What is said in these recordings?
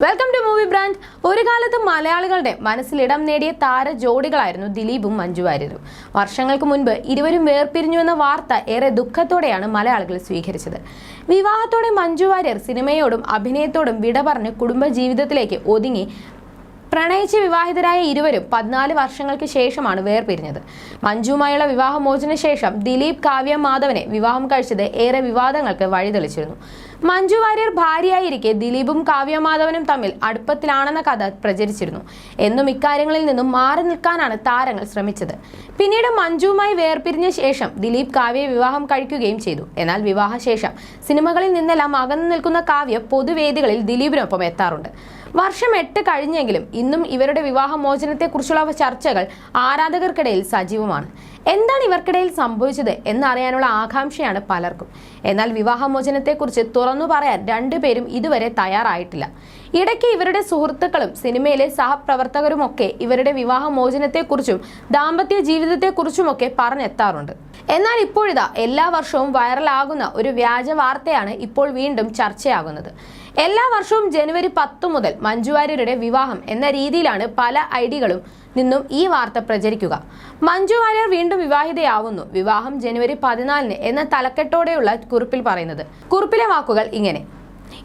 Welcome to movie brand ഒരു കാലത്ത് മലയാളികളുടെ മനസ്സിലിടം നേടിയ താര ജോഡികളായിരുന്നു ദിലീപും മഞ്ജു വാര്യരും വർഷങ്ങൾക്ക് മുൻപ് ഇരുവരും വേർപിരിഞ്ഞു എന്ന വാർത്ത ഏറെ ദുഃഖത്തോടെയാണ് മലയാളികൾ സ്വീകരിച്ചത്. വിവാഹത്തോടെ മഞ്ജു വാര്യർ സിനിമയോടും അഭിനയത്തോടും വിട പറഞ്ഞ് കുടുംബജീവിതത്തിലേക്ക് ഒതുങ്ങി പ്രണയിച്ച് വിവാഹിതരായ ഇരുവരും പതിനാല് വർഷങ്ങൾക്ക് ശേഷമാണ് വേർപിരിഞ്ഞത്. മഞ്ജുവുമായുള്ള വിവാഹമോചന ശേഷം ദിലീപ് കാവ്യ മാധവനെ വിവാഹം കഴിച്ചത് ഏറെ വിവാദങ്ങൾക്ക് വഴിതെളിച്ചിരുന്നു. മഞ്ജു വാര്യർ ഭാര്യയായിരിക്കെ ദിലീപും കാവ്യ മാധവനും തമ്മിൽ അടുപ്പത്തിലാണെന്ന കഥ പ്രചരിച്ചിരുന്നു. എന്നും ഇക്കാര്യങ്ങളിൽ നിന്നും മാറി നിൽക്കാനാണ് താരങ്ങൾ ശ്രമിച്ചത്. പിന്നീട് മഞ്ജുവുമായി വേർപിരിഞ്ഞ ശേഷം ദിലീപ് കാവ്യയെ വിവാഹം കഴിക്കുകയും ചെയ്തു. എന്നാൽ വിവാഹശേഷം സിനിമകളിൽ നിന്നെല്ലാം അകന്നു നിൽക്കുന്ന കാവ്യ പൊതുവേദികളിൽ ദിലീപിനൊപ്പം എത്താറുണ്ട്. വർഷം എട്ട് കഴിഞ്ഞെങ്കിലും ഇന്നും ഇവരുടെ വിവാഹമോചനത്തെക്കുറിച്ചുള്ള ചർച്ചകൾ ആരാധകർക്കിടയിൽ സജീവമാണ്. എന്താണ് ഇവർക്കിടയിൽ സംഭവിച്ചത് എന്നറിയാനുള്ള ആകാംക്ഷയാണ് പലർക്കും. എന്നാൽ വിവാഹമോചനത്തെക്കുറിച്ച് തുറന്നു പറയാൻ രണ്ടുപേരും ഇതുവരെ തയ്യാറായിട്ടില്ല. ഇടയ്ക്ക് ഇവരുടെ സുഹൃത്തുക്കളും സിനിമയിലെ സഹപ്രവർത്തകരുമൊക്കെ ഇവരുടെ വിവാഹമോചനത്തെക്കുറിച്ചും ദാമ്പത്യ ജീവിതത്തെക്കുറിച്ചുമൊക്കെ പറഞ്ഞെത്താറുണ്ട്. എന്നാൽ ഇപ്പോഴിതാ എല്ലാ വർഷവും വൈറലാകുന്ന ഒരു വ്യാജ വാർത്തയാണ് ഇപ്പോൾ വീണ്ടും ചർച്ചയാകുന്നത്. എല്ലാ വർഷവും ജനുവരി പത്ത് മുതൽ മഞ്ജുവാര്യരുടെ വിവാഹം എന്ന രീതിയിലാണ് പല ഐഡികളും നിന്നും ഈ വാർത്ത പ്രചരിക്കുക. മഞ്ജുവാര്യർ വീണ്ടും വിവാഹിതയാവുന്നു. വിവാഹം ജനുവരി പതിനാലിന് എന്ന തലക്കെട്ടോടെയുള്ള കുറിപ്പിൽ പറയുന്നത്. കുറിപ്പിലെ വാക്കുകൾ ഇങ്ങനെ.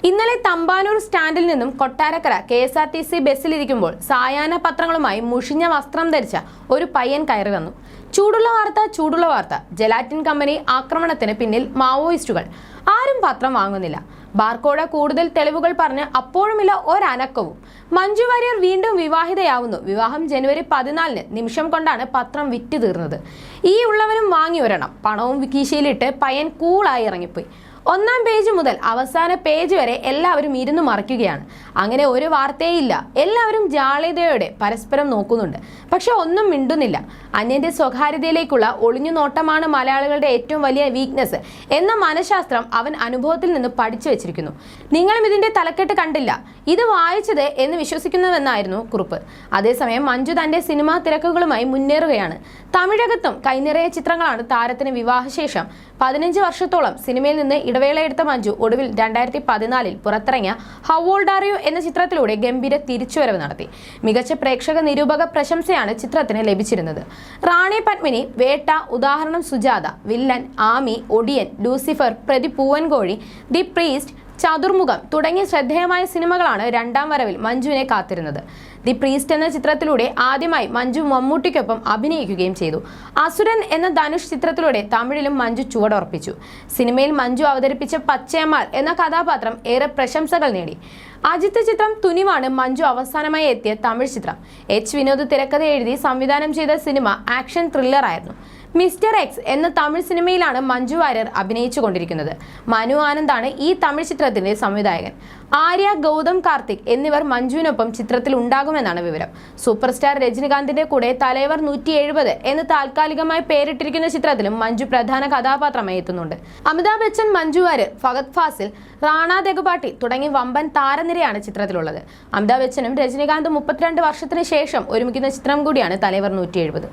ഇന്നലെ തമ്പാനൂർ സ്റ്റാൻഡിൽ നിന്നും Kottarakkara K S R T C ബസ്സിലിരിക്കുമ്പോൾ സായാഹ്ന പത്രങ്ങളുമായി മുഷിഞ്ഞ വസ്ത്രം ധരിച്ച ഒരു പയ്യൻ കയറി വന്നു. ചൂടുള്ള വാർത്ത ചൂടുള്ള വാർത്ത. ജലാറ്റിൻ കമ്പനി ആക്രമണത്തിന് പിന്നിൽ മാവോയിസ്റ്റുകൾ. ആരും പത്രം വാങ്ങുന്നില്ല. ബാർക്കോട് കൂടുതൽ തെളിവുകൾ പറഞ്ഞ് അപ്പോഴുമില്ല ഒരനക്കവും. മഞ്ജു വാര്യർ വീണ്ടും വിവാഹിതയാവുന്നു. വിവാഹം ജനുവരി പതിനാലിന് നിമിഷം കൊണ്ടാണ് പത്രം വിറ്റ് തീർന്നത്. ഈ ഉള്ളവനും വാങ്ങി വരണം പണവും കീശയിലിട്ട് പയ്യൻ കൂളായി ഇറങ്ങിപ്പോയി. ഒന്നാം പേജ് മുതൽ അവസാന പേജ് വരെ എല്ലാവരും ഇരുന്ന് മറിക്കുകയാണ് അങ്ങനെ ഒരു വാർത്തയില്ല. എല്ലാവരും ജാളിതയോടെ പരസ്പരം നോക്കുന്നുണ്ട്. പക്ഷെ ഒന്നും മിണ്ടുന്നില്ല. അന്യന്റെ സ്വകാര്യതയിലേക്കുള്ള ഒളിഞ്ഞു നോട്ടമാണ് മലയാളികളുടെ ഏറ്റവും വലിയ വീക്ക്നെസ് എന്ന മനഃശാസ്ത്രം അവൻ അനുഭവത്തിൽ നിന്ന് പഠിച്ചു വെച്ചിരിക്കുന്നു. നിങ്ങളും ഇതിന്റെ തലക്കെട്ട് കണ്ടില്ല. ഇത് വായിച്ചത് എന്ന് വിശ്വസിക്കുന്നുവെന്നായിരുന്നു കുറിപ്പ്. അതേസമയം മഞ്ജു തന്റെ സിനിമാ തിരക്കുകളുമായി മുന്നേറുകയാണ്. തമിഴകത്തും കൈനിറയ ചിത്രങ്ങളാണ് താരത്തിന് വിവാഹശേഷം. പതിനഞ്ച് വർഷത്തോളം സിനിമയിൽ നിന്ന് ഇടവേളയെടുത്ത മഞ്ജു ഒടുവിൽ രണ്ടായിരത്തി പതിനാലിൽ പുറത്തിറങ്ങിയ ഹൗ ഓൾഡ് ആർ യു എന്ന ചിത്രത്തിലൂടെ ഗംഭീര തിരിച്ചുവരവ് നടത്തി. മികച്ച പ്രേക്ഷക നിരൂപക പ്രശംസയാണ് ചിത്രത്തിന് ലഭിച്ചിരുന്നത്. Rani Padmini Vettah Udaharanam Sujatha villain Aami Odiyan Lucifer Prathi Poovankozhi the priest Chathurmukham തുടങ്ങിയ ശ്രദ്ധേയമായ സിനിമകളാണ് രണ്ടാം വരവിൽ മഞ്ജുവിനെ കാത്തിരുന്നത്. ദി പ്രീസ്റ്റ് എന്ന ചിത്രത്തിലൂടെ ആദ്യമായി മഞ്ജു മമ്മൂട്ടിക്കൊപ്പം അഭിനയിക്കുകയും ചെയ്തു. അസുരൻ എന്ന ധനുഷ് ചിത്രത്തിലൂടെ തമിഴിലും മഞ്ജു ചുവടുറപ്പിച്ചു. സിനിമയിൽ മഞ്ജു അവതരിപ്പിച്ച പച്ചയമാൾ എന്ന കഥാപാത്രം ഏറെ പ്രശംസകൾ നേടി. അജിത്ത് ചിത്രം തുനിവാണ് മഞ്ജു അവസാനമായി എത്തിയ തമിഴ് ചിത്രം. എച്ച് വിനോദ് തിരക്കഥ എഴുതി സംവിധാനം ചെയ്ത സിനിമ ആക്ഷൻ ത്രില്ലർ ആയിരുന്നു മിസ്റ്റർ എക്സ് എന്ന തമിഴ് സിനിമയിലാണ് മഞ്ജു വാര്യർ അഭിനയിച്ചു കൊണ്ടിരിക്കുന്നത് മനു ആനന്ദാണ് ഈ തമിഴ് ചിത്രത്തിന്റെ സംവിധായകൻ. ആര്യ ഗൗതം കാർത്തിക് എന്നിവർ മഞ്ജുവിനൊപ്പം ചിത്രത്തിൽ ഉണ്ടാകുമെന്നാണ് വിവരം. സൂപ്പർ സ്റ്റാർ രജനികാന്തിന്റെ കൂടെ തലൈവർ നൂറ്റി എഴുപത് എന്ന് താൽക്കാലികമായി പേരിട്ടിരിക്കുന്ന ചിത്രത്തിലും മഞ്ജു പ്രധാന കഥാപാത്രമായി എത്തുന്നുണ്ട്. അമിതാഭ് ബച്ചൻ മഞ്ജു വാര്യർ ഫഗത് ഫാസിൽ റാണ ദഗുപാട്ടി തുടങ്ങി വമ്പൻ താരനിരയാണ് ചിത്രത്തിലുള്ളത്. അമിതാഭ് ബച്ചനും രജനികാന്ത് മുപ്പത്തിരണ്ട് വർഷത്തിന് ശേഷം ഒരുമിക്കുന്ന ചിത്രം കൂടിയാണ് തലൈവർ നൂറ്റി എഴുപത്